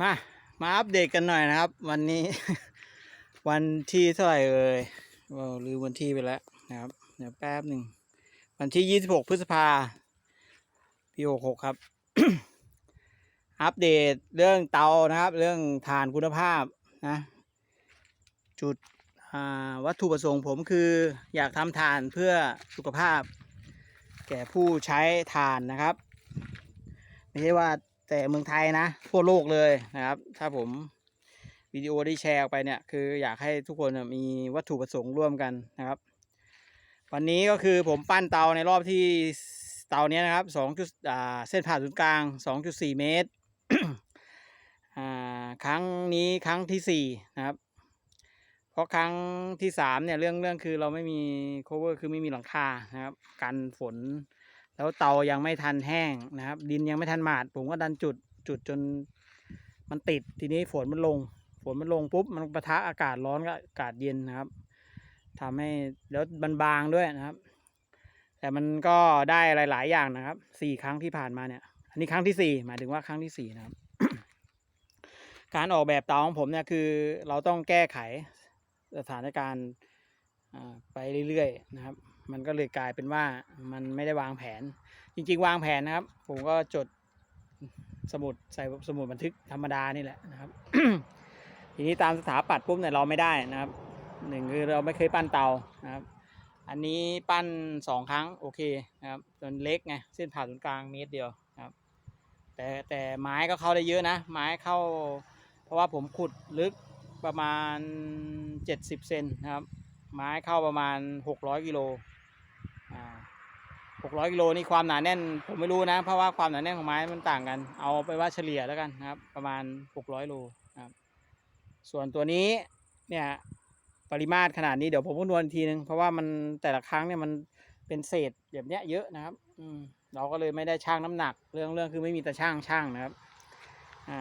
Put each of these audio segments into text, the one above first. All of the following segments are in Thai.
มา มาอัปเดตกันหน่อยนะครับ วันนี้ วันที่เท่าไหร่เอ่ยว้าลืมวันที่ไปแล้วนะครับ เดี๋ยวแป๊บหนึ่ง วันที่26พฤษภาปี66ครับ อัปเดตเรื่องเตานะครับ เรื่องฐานคุณภาพนะ จุดวัตถุประสงค์ผมคืออยากทำฐานเพื่อสุขภาพ แก่ผู้ใช้ฐานนะครับ ไม่ใช่ว่า แต่เมืองไทยนะ ทั่วโลกเลยนะครับ ถ้าผมวิดีโอได้แชร์ออกไปเนี่ย คืออยากให้ทุกคนมีวัตถุประสงค์ร่วมกันนะครับ วันนี้ก็คือผมปั้นเตาในรอบที่เตาเนี้ยนะครับสองจุดเส้นผ่าศูนย์กลางสองจุดสี่เมตรอ่าครั้งนี้ครั้งที่สี่นะครับ เพราะครั้งที่สามเนี่ยเรื่องเรื่องคือเราไม่มี cover คือไม่มีหลังคานะครับ กันฝน แล้วเตายังไม่ทันแห้งนะครับ ดินยังไม่ทันหมาด ผมก็ดันจุดจุดจนมันติดทีนี้ฝนมันลง ฝนมันลงปุ๊บมันปะทะอากาศร้อนกับอากาศเย็นนะครับทำให้แล้วมันบางด้วยนะครับ แต่มันก็ได้หลาย ๆ อย่างนะครับสี่ครั้งที่ผ่านมาเนี่ย อันนี้ครั้งที่สี่หมายถึงว่าครั้งที่สี่นะครับ การออกแบบเตาของผมเนี่ยคือ เราต้องแก้ไขสถานการณ์ไปเรื่อย ๆ นะครับ มันก็เลยกลายเป็นว่ามันไม่ได้วางแผน จริงๆ วางแผนนะครับ ผมก็จดสมุดใส่สมุดบันทึกธรรมดานี่แหละนะครับ ทีนี้ตามสถาปัตย์ปุ๊บเนี่ยเราไม่ได้นะครับหนึ่งคือเราไม่เคยปั้นเตานะครับ อันนี้ปั้นสองครั้งโอเคนะครับจนเล็กไงเส้นผ่าศูนย์กลางเมตรเดียวนะครับ แต่แต่ไม้ก็เข้าได้เยอะนะ ไม้เข้า เพราะว่าผมขุดลึกประมาณ 70 เซนนะครับ ไม้เข้าประมาณ 600กิโล อ่า600กิโลนี่ความหนาแน่น ผมไม่รู้นะ เพราะว่าความหนาแน่นของไม้มันต่างกัน เอาไปว่าเฉลี่ยแล้วกันนะครับ ประมาณ600โลครับ ส่วนตัวนี้เนี่ยปริมาตรขนาดนี้เดี๋ยวผมคำนวณอีกทีนึงเพราะว่ามันแต่ละครั้งเนี่ยมันเป็นเศษแบบเนี้ยเยอะนะครับ อืมเราก็เลยไม่ได้ช่างน้ำหนัก เรื่องเรื่องคือไม่มีแต่ช่างช่างนะครับ อ่า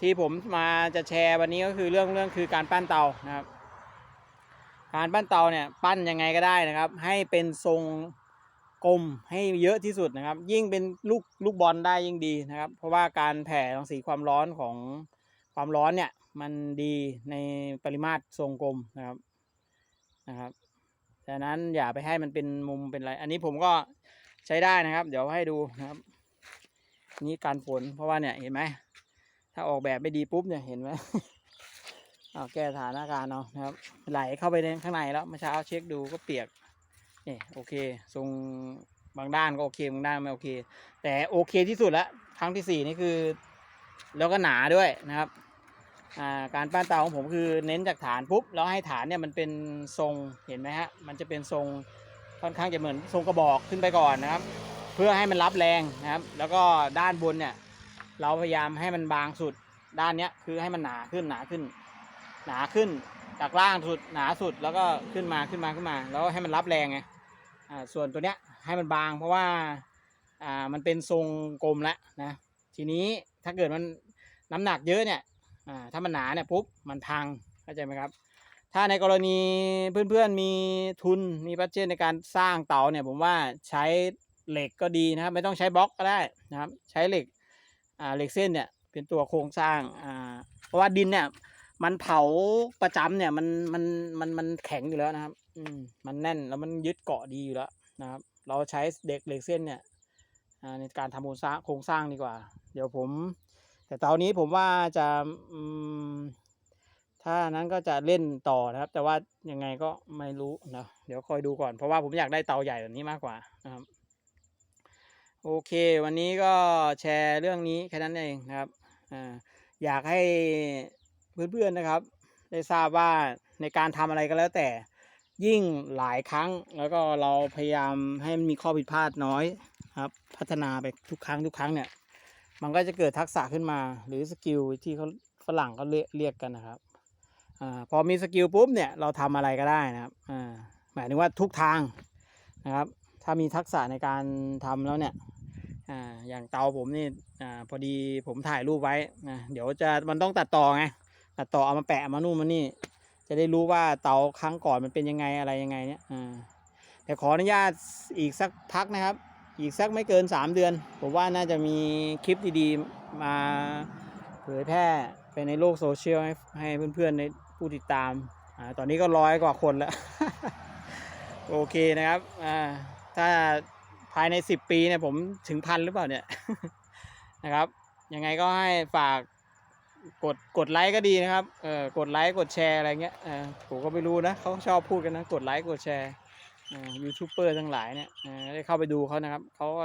ที่ผมมาจะแชร์วันนี้ก็คือเรื่องเรื่องคือการปั้นเตานะครับ การปั้นเตาเนี่ยปั้นยังไงก็ได้นะครับ ให้เป็นทรงกลมให้เยอะที่สุดนะครับ ยิ่งเป็นลูกลูกบอลได้ยิ่งดีนะครับ เพราะว่าการแผ่รังสีความร้อนของความร้อนเนี่ยมันดีในปริมาตรทรงกลมนะครับนะครับฉะนั้นอย่าไปให้มันเป็นมุมเป็นอะไร อันนี้ผมก็ใช้ได้นะครับ เดี๋ยวให้ดูนะครับ นี่การฝนเพราะว่าเนี่ยเห็นไหมถ้าออกแบบไม่ดีปุ๊บเนี่ยเห็นไหม เอาแก้สถานการณ์เอานะครับ ไหลเข้าไปในข้างในแล้วเมื่อเช้าเช็คดูก็เปียกนี่โอเคทรงบางด้านก็โอเคบางด้านไม่โอเค แต่โอเคที่สุดละครั้งที่สี่นี่คือ แล้วก็หนาด้วยนะครับการปั้นเตาของผมคือเน้นจากฐานปุ๊บแล้วให้ฐานเนี่ยมันเป็นทรงเห็นไหมฮะมันจะเป็นทรงค่อนข้างจะเหมือนทรงกระบอกขึ้นไปก่อนนะครับ เพื่อให้มันรับแรงนะครับ แล้วก็ด้านบนเนี่ย เราพยายามให้มันบางสุดด้านเนี้ยคือให้มันหนาขึ้นหนาขึ้น หนาขึ้นจากล่างสุดหนาสุดแล้วก็ขึ้นมาขึ้นมาขึ้นมา แล้วให้มันรับแรงไงอ่าส่วนตัวเนี้ยให้มันบางเพราะว่าอ่ามันเป็นทรงกลมแล้วนะทีนี้ถ้าเกิดมันน้ำหนักเยอะเนี่ยอ่าถ้ามันหนาเนี่ยปุ๊บมันพังเข้าใจไหมครับ ถ้าในกรณีเพื่อนๆมีทุนมีบัตเจตในการสร้างเตาเนี่ยผมว่าใช้เหล็กก็ดีนะครับ ไม่ต้องใช้บล็อกก็ได้นะครับ ใช้เหล็กอ่าเหล็กเส้นเนี่ยเป็นตัวโครงสร้างอ่าเพราะว่าดินเนี่ย มันเผาประจำเนี่ยมันมันมันมันแข็งอยู่แล้วนะครับ อืมมันแน่นแล้วมันยึดเกาะดีอยู่แล้วนะครับ เราใช้เด็กเหล็กเส้นเนี่ยในการทำโครงสร้างโครงสร้างดีกว่า เดี๋ยวผม แต่ตอนนี้ผมว่าจะถ้านั้นก็จะเล่นต่อนะครับ แต่ว่ายังไงก็ไม่รู้นะเดี๋ยวคอยดูก่อนเพราะว่าผมอยากได้เตาใหญ่แบบนี้มากกว่านะครับ โอเค วันนี้ก็แชร์เรื่องนี้แค่นั้นเองนะครับอ่าอยากให้ เพื่อนๆนะครับ ได้ทราบว่าในการทำอะไรก็แล้วแต่ยิ่งหลายครั้งแล้วก็เราพยายามให้มันมีข้อผิดพลาดน้อยครับ พัฒนาไปทุกครั้งทุกครั้งเนี่ยมันก็จะเกิดทักษะขึ้นมา หรือสกิลที่เขาฝรั่งเขาเรียกกันนะครับอาพอมีสกิลปุ๊บเนี่ยเราทำอะไรก็ได้นะครับอ่าหมายถึงว่าทุกทางนะครับ ถ้ามีทักษะในการทำแล้วเนี่ยอ่าอย่างเตาผมนี่อ่าพอดีผมถ่ายรูปไว้นะเดี๋ยวจะมันต้องตัดต่อไง ต่อเอามาแปะมานู่นมานี่ จะได้รู้ว่าเตาครั้งก่อนมันเป็นยังไงอะไรยังไงเนี่ยอ่าแต่ขออนุญาตอีกสักพักนะครับ อีกสักไม่เกิน 3 เดือน ผมว่าน่าจะมีคลิปดีๆ มาเผยแพร่ไปในโลกโซเชียลให้ให้เพื่อนๆในผู้ติดตามอ่าตอนนี้ก็ร้อยกว่าคนแล้ว โอเคนะครับอ่าถ้าภายในสิบปีเนี่ยผมถึงพันหรือเปล่าเนี่ยนะครับ ยังไงก็ให้ฝาก กดกดไลค์ก็ดีนะครับเออกดไลค์กดแชร์อะไรเงี้ยเออผมก็ไม่รู้นะเขาชอบพูดกันนะกดไลค์กดแชร์ยูทูบเบอร์ทั้งหลายเนี่ยได้เข้าไปดูเขานะครับเขาก็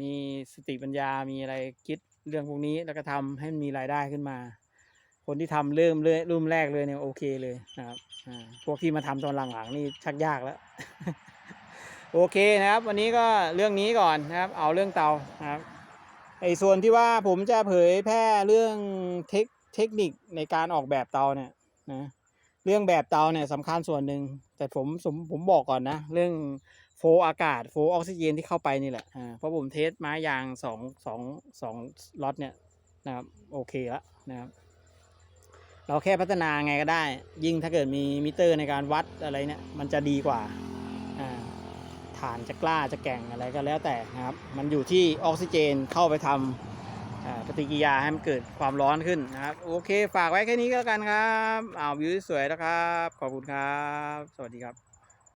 มีสติปัญญา มีอะไรคิดเรื่องพวกนี้แล้วก็ทำให้มีรายได้ขึ้นมา คนที่ทำเริ่มเริ่มรุ่มแรกเลยเนี่ยโอเคเลยนะครับพวกที่มาทำตอนหลังๆนี่ชักยากแล้ว โอเคนะครับ วันนี้ก็เรื่องนี้ก่อนนะครับ เอาเรื่องเตานะครับ ไอ้ส่วนที่ว่าผมจะเผยแพร่เรื่องเทคเทคนิคในการออกแบบเตาเนี่ยนะเรื่องแบบเตาเนี่ยสำคัญส่วนหนึ่งแต่ผมผมผมบอกก่อนนะ เรื่องโฟอากาศโฟออกซิเจนที่เข้าไปนี่แหละอ่าเพราะผมเทสไม้ยางสองสองสองล็อตเนี่ยนะครับโอเคแล้วนะครับเราแค่พัฒนาไงก็ได้ ยิ่งถ้าเกิดมีมิเตอร์ในการวัดอะไรเนี่ยมันจะดีกว่าอ่า ฐานจะกล้าจะแก่งอะไรก็แล้วแต่นะครับ มันอยู่ที่ออกซิเจนเข้าไปทำอ่าปฏิกิริยาให้มันเกิดความร้อนขึ้นนะครับ โอเค ฝากไว้แค่นี้ก็แล้วกันครับอ้าววิวสวยนะครับ ขอบคุณครับ สวัสดีครับ